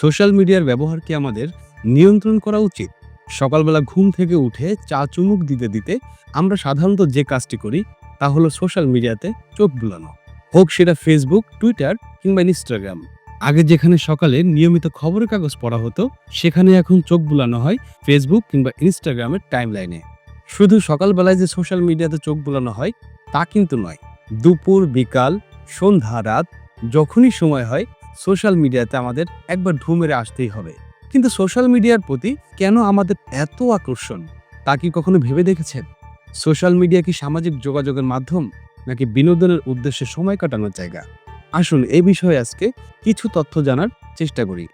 Social মিডিয়ার ব্যবহার কি আমাদের নিয়ন্ত্রণ করা উচিত। সকালবেলা ঘুম থেকে উঠে চা চুমুক দিতে দিতে আমরা সাধারণত যে কাজটি করি তা হলো সোশ্যাল মিডিয়াতে চোখ বুলানো। হোক সেটা ফেসবুক টুইটার কিংবা ইনস্টাগ্রাম আগে যেখানে সকালে নিয়মিত খবরের কাগজ পড়া হতো, সেখানে এখন চোখ বুলানো হয় ফেসবুক কিংবা ইনস্টাগ্রামের টাইমলাইনে শুধু সকালবেলায় যে সোশ্যাল মিডিয়াতে চোখ বুলানো হয়, তা কিন্তু নয়। দুপুর, বিকাল, সন্ধ্যা, রাত, যখনই সময় হয় সোশ্যাল মিডিয়াতে আমাদের একবার ঢু মেরে আসতেই হবে। কিন্তু সোশ্যাল মিডিয়ার প্রতি কেন আমাদের এত আকর্ষণ, তা কি কখনো ভেবে দেখেছেন? সোশ্যাল মিডিয়া কি সামাজিক যোগাযোগের মাধ্যম, নাকি বিনোদনের উদ্দেশ্যে সময় কাটানোর জায়গা? আসুন এই বিষয়ে আজকে কিছু তথ্য জানার চেষ্টা করি।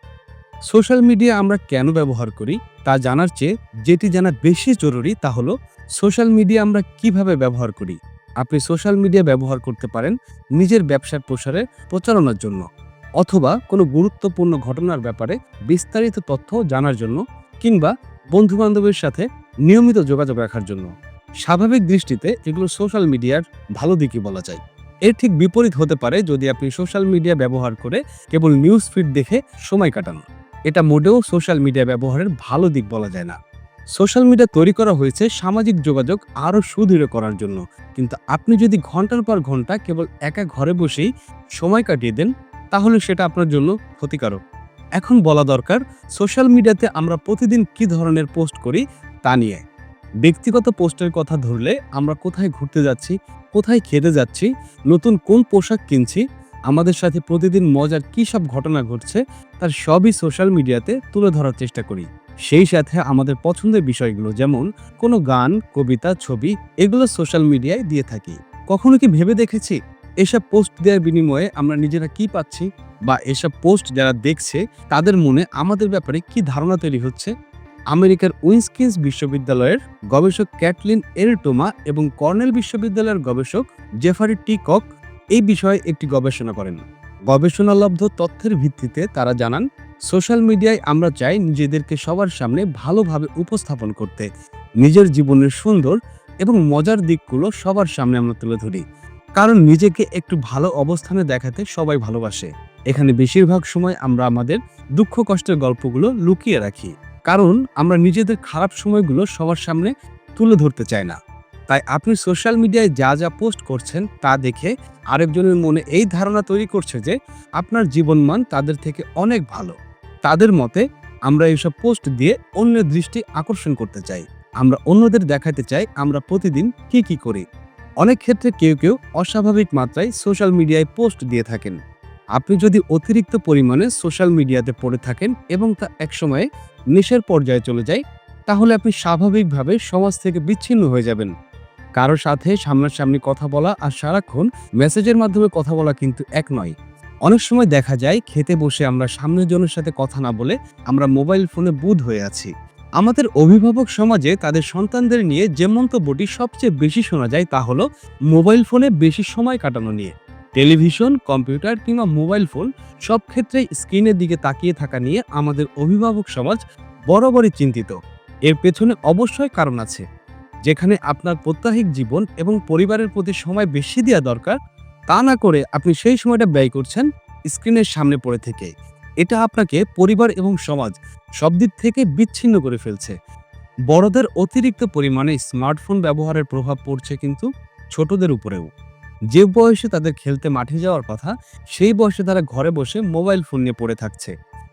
সোশ্যাল মিডিয়া আমরা কেন ব্যবহার করি, তা জানার চেয়ে যেটি জানা বেশি জরুরি তা হলো, সোশ্যাল মিডিয়া আমরা কীভাবে ব্যবহার করি? আপনি সোশ্যাল মিডিয়া ব্যবহার করতে পারেন নিজের ব্যবসার প্রসারে প্রচারণার জন্য। অথবা কোনো গুরুত্বপূর্ণ ঘটনার ব্যাপারে বিস্তারিত তথ্য জানার জন্য কিংবা বন্ধু বান্ধবের সাথে নিয়মিত যোগাযোগ রাখার জন্য। স্বাভাবিক দৃষ্টিতে এগুলো সোশ্যাল মিডিয়ার ভালো দিকই বলা যায়। এর ঠিক বিপরীত হতে পারে যদি আপনি সোশ্যাল মিডিয়া ব্যবহার করে কেবল নিউজ ফিড দেখে সময় কাটান। এটা মোটেও সোশ্যাল মিডিয়া ব্যবহারের ভালো দিক বলা যায় না। সোশ্যাল মিডিয়া তৈরি করা হয়েছে সামাজিক যোগাযোগ আরও সুদৃঢ় করার জন্য। কিন্তু আপনি যদি ঘণ্টার পর ঘণ্টা কেবল একা ঘরে বসেই সময় কাটিয়ে দেন তাহলে সেটা আপনার জন্য ক্ষতিকারক। এখন বলা দরকার সোশ্যাল মিডিয়াতে আমরা প্রতিদিন কি ধরনের পোস্ট করি তা নিয়ে। ব্যক্তিগত পোস্টের কথা ধরলে আমরা কোথায় ঘুরতে যাচ্ছি, কোথায় খেতে যাচ্ছি, নতুন কোন পোশাক কিনছি, আমাদের সাথে প্রতিদিন মজার কী সব ঘটনা ঘটছে, তার সবই সোশ্যাল মিডিয়াতে তুলে ধরার চেষ্টা করি। সেই সাথে আমাদের পছন্দের বিষয়গুলো যেমন কোনো গান, কবিতা, ছবি, এগুলো সোশ্যাল মিডিয়ায় দিয়ে থাকি। কখনো কি ভেবে দেখেছি? এসব পোস্ট দেওয়ার বিনিময়ে আমরা নিজেরা কি পাচ্ছি বা এসব পোস্ট যারা দেখছে, তাদের মনে আমাদের ব্যাপারে কি ধারণা তৈরি হচ্ছে? আমেরিকার উইন্সকিন্স বিশ্ববিদ্যালয়ের গবেষক ক্যাটলিন এরটোমা এবং কর্নেল বিশ্ববিদ্যালয়ের গবেষক জেফারি টি কক এই বিষয়ে একটি গবেষণা করেন। গবেষণালব্ধ তথ্যের ভিত্তিতে তারা জানান, সোশ্যাল মিডিয়ায় আমরা চাই নিজেদেরকে সবার সামনে ভালোভাবে উপস্থাপন করতে। নিজের জীবনের সুন্দর এবং মজার দিকগুলো সবার সামনে আমরা তুলে ধরি। কারণ নিজেকে একটু ভালো অবস্থানে দেখাতে সবাই ভালোবাসে। এখানে বেশিরভাগ সময় আমরা আমাদের দুঃখ কষ্টের গল্পগুলো লুকিয়ে রাখি। কারণ আমরা নিজেদের খারাপ সময়গুলো সবার সামনে তুলে ধরতে চাই না। তাই আপনি সোশ্যাল মিডিয়ায় যা যা পোস্ট করছেন তা দেখে আরেকজনের মনে এই ধারণা তৈরি করছে যে আপনার জীবনমান তাদের থেকে অনেক ভালো। তাদের মতে আমরা এইসব পোস্ট দিয়ে অন্যের দৃষ্টি আকর্ষণ করতে চাই। আমরা অন্যদের দেখাতে চাই আমরা প্রতিদিন কি কি করি। অনেক ক্ষেত্রে কেউ কেউ অস্বাভাবিক মাত্রায় সোশ্যাল মিডিয়ায় পোস্ট দিয়ে থাকেন। আপনি যদি অতিরিক্ত পরিমাণে সোশ্যাল মিডিয়াতে পড়ে থাকেন এবং তা একসময়ে নেশার পর্যায়ে চলে যায়, তাহলে আপনি স্বাভাবিকভাবে সমাজ থেকে বিচ্ছিন্ন হয়ে যাবেন। কারও সাথে সামনাসামনি কথা বলা আর সারাক্ষণ মেসেজের মাধ্যমে কথা বলা কিন্তু এক নয়। অনেক সময় দেখা যায়, খেতে বসে আমরা সামনের জনের সাথে কথা না বলে আমরা মোবাইল ফোনে বুধ হয়ে আছি। আমাদের অভিভাবক সমাজে তাদের সন্তানদের নিয়ে যে মন্তব্যটি সবচেয়ে বেশি শোনা যায় তা হলো মোবাইল ফোনে বেশি সময় কাটানো নিয়ে। টেলিভিশন, কম্পিউটার কিংবা মোবাইল ফোন সব ক্ষেত্রেই স্ক্রিনের দিকে তাকিয়ে থাকা নিয়ে আমাদের অভিভাবক সমাজ বরাবরই চিন্তিত। এর পেছনে অবশ্যই কারণ আছে। যেখানে আপনার প্রত্যাহিক জীবন এবং পরিবারের প্রতি সময় বেশি দেওয়া দরকার, তা না করে আপনি সেই সময়টা ব্যয় করছেন স্ক্রিনের সামনে পড়ে থেকে। এটা আপনাকে পরিবার এবং সমাজ সব দিক থেকে বিচ্ছিন্ন করে ফেলছে। বড়দের অতিরিক্ত পরিমাণে স্মার্টফোন ব্যবহারের প্রভাব পড়ছে কিন্তু ছোটদের উপরেও। যে বয়সে তাদের খেলতে মাঠে যাওয়ার কথা, সেই বয়সে তারা ঘরে বসে মোবাইল ফোন নিয়ে পড়ে থাকছে।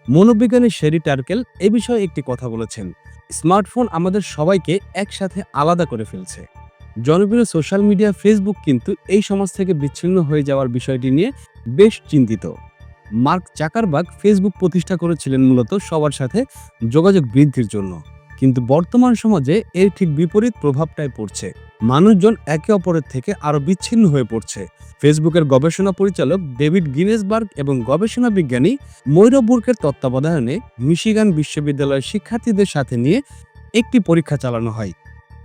মনোবিজ্ঞানী শেরি টার্কেল এ বিষয়ে একটি কথা বলেছেন, স্মার্টফোন আমাদের সবাইকে একসাথে আলাদা করে ফেলছে। জনপ্রিয় সোশ্যাল মিডিয়া ফেসবুক কিন্তু এই সমাজ থেকে বিচ্ছিন্ন হয়ে যাওয়ার বিষয়টি নিয়ে বেশ চিন্তিত। মার্ক চাকারবাগ ফেসবুক প্রতিষ্ঠা করেছিলেন মূলত সবার সাথে যোগাযোগ বৃদ্ধির জন্য। কিন্তু বর্তমান সমাজে এর ঠিক বিপরীত প্রভাবটাই পড়ছে। মানুষজন একে অপরের থেকে আরও বিচ্ছিন্ন হয়ে পড়ছে। ফেসবুকের গবেষণা পরিচালক ডেভিড গিনেসবার্গ এবং গবেষণা বিজ্ঞানী মৈরবুর্কের তত্ত্বাবধানে মিশিগান বিশ্ববিদ্যালয়ের শিক্ষার্থীদের সাথে নিয়ে একটি পরীক্ষা চালানো হয়।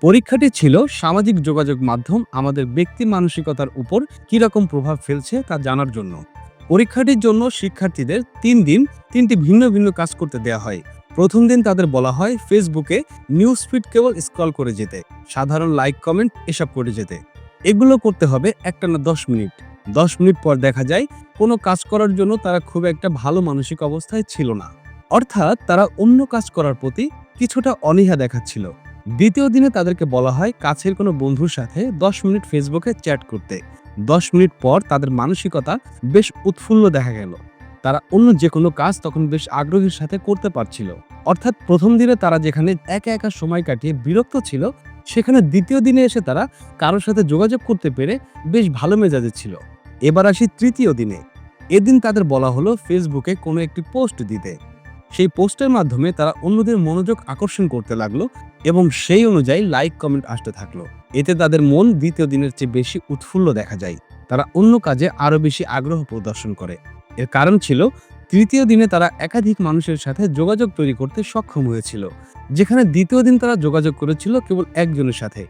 পরীক্ষাটি ছিল সামাজিক যোগাযোগ মাধ্যম আমাদের ব্যক্তি মানসিকতার উপর কীরকম প্রভাব ফেলছে তা জানার জন্য। পরীক্ষাটির জন্য শিক্ষার্থীদের তিন দিন তিনটি ভিন্ন ভিন্ন কাজ করতে দেওয়া হয়। প্রথম দিন তাদের বলা হয় ফেসবুকে নিউজ ফিড কেবল স্ক্রল করে যেতে, সাধারণ লাইক, কমেন্ট এসব করে যেতে। এগুলো করতে হবে একটা না দশ মিনিট। দশ মিনিট পর দেখা যায় কোনো কাজ করার জন্য তারা খুব একটা ভালো মানসিক অবস্থায় ছিল না। অর্থাৎ তারা অন্য কাজ করার প্রতি কিছুটা অনীহা দেখাচ্ছিল। দ্বিতীয় দিনে তাদেরকে বলা হয় কাছের কোনো বন্ধুর সাথে দশ মিনিট ফেসবুকে চ্যাট করতে। দশ মিনিট পর তাদের মানসিকতা বেশ উৎফুল্ল দেখা গেল। তারা অন্য যে কোনো কাজ তখন বেশ আগ্রহের সাথে করতে পারছিল। অর্থাৎ প্রথম দিনে তারা যেখানে একা একা সময় কাটিয়ে বিরক্ত ছিল, সেখানে দ্বিতীয় দিনে এসে তারা কারোর সাথে যোগাযোগ করতে পেরে বেশ ভালো মেজাজে ছিল। এবার আসি তৃতীয় দিনে। এদিন তাদের বলা হলো ফেসবুকে কোনো একটি পোস্ট দিতে। সেই পোস্টের মাধ্যমে তারা অন্যদের মনোযোগ আকর্ষণ করতে লাগল এবং সেই অনুযায়ী লাইক কমেন্ট আসতে থাকল। এতে তাদের মন দ্বিতীয় দিনের চেয়ে বেশি উৎফুল্ল দেখা যায়। তারা অন্য কাজে আরও বেশি আগ্রহ প্রদর্শন করে। এর কারণ ছিল, তৃতীয় দিনে তারা একাধিক মানুষের সাথে যোগাযোগ তৈরি করতে সক্ষম হয়েছিল, যেখানে দ্বিতীয় দিন তারা যোগাযোগ করেছিল কেবল একজনের সাথে।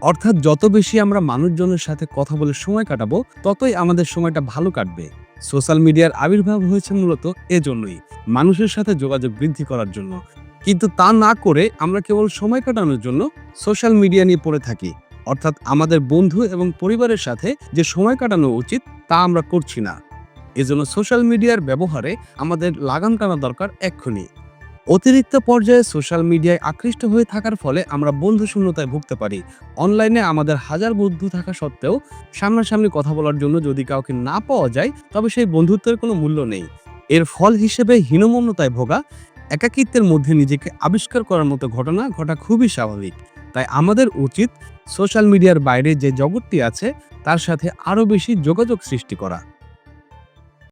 অর্থাৎ যত বেশি আমরা মানুষজনের সাথে কথা বলে সময় কাটাবো, ততই আমাদের সময়টা ভালো কাটবে। সোশ্যাল মিডিয়ার আবির্ভাব হয়েছে মূলত এজন্যই। মানুষের সাথে যোগাযোগ বৃদ্ধি করার জন্য। কিন্তু তা না করে আমরা কেবল সময় কাটানোর জন্য সোশ্যাল মিডিয়া নিয়ে পড়ে থাকি। অর্থাৎ আমাদের বন্ধু এবং পরিবারের সাথে যে সময় কাটানো উচিত, তা আমরা করছি না। এজন্য সোশ্যাল মিডিয়ার ব্যবহারে আমাদের লাগাম টানা দরকার এক্ষুনি। অতিরিক্ত পর্যায়ে সোশ্যাল মিডিয়ায় আকৃষ্ট হয়ে থাকার ফলে আমরা বন্ধু শূন্যতায় ভুগতে পারি। অনলাইনে আমাদের হাজার বন্ধু থাকা সত্ত্বেও সামনাসামনি কথা বলার জন্য যদি কাউকে না পাওয়া যায়, তবে সেই বন্ধুত্বের কোনো মূল্য নেই। এর ফল হিসেবে হীনমন্যতায় ভোগা একাকিত্বের মধ্যে নিজেকে আবিষ্কার করার মতো ঘটনা ঘটা খুবই স্বাভাবিক। তাই আমাদের উচিত সোশ্যাল মিডিয়ার বাইরে যে জগৎটি আছে, তার সাথে আরও বেশি যোগাযোগ সৃষ্টি করা।